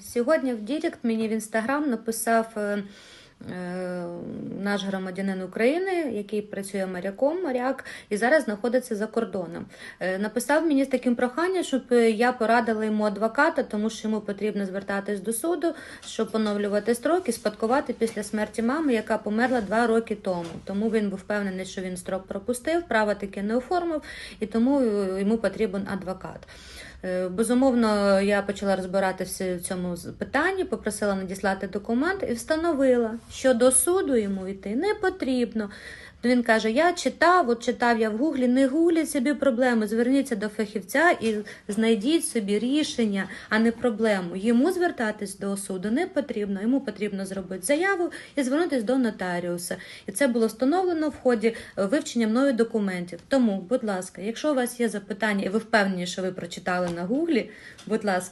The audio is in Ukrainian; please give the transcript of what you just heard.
Сьогодні в Дірект мені в інстаграм написав е, е, наш громадянин України, який працює моряком, моряк, і зараз знаходиться за кордоном. Е, Написав мені з таким проханням, щоб я порадила йому адвоката, тому що йому потрібно звертатись до суду, щоб поновлювати строки, спадкувати після смерті мами, яка померла два роки тому. Тому він був впевнений, що він строк пропустив, права таки не оформив, і тому йому потрібен адвокат. Е, Безумовно, я почала розбиратися в цьому питанні, попросила надіслати документ і встановила, що до суду йому йти не потрібно. Він каже: Я читав, от читав я в гуглі, не гугліть собі проблеми, зверніться до фахівця і знайдіть собі рішення, а не проблему. Йому звертатись до суду не потрібно. Йому потрібно зробити заяву і звернутися до нотаріуса. І це було встановлено в ході вивчення мною документів. Тому, будь ласка, якщо у вас є запитання, і ви впевнені, що ви прочитали на гуглі, будь ласка.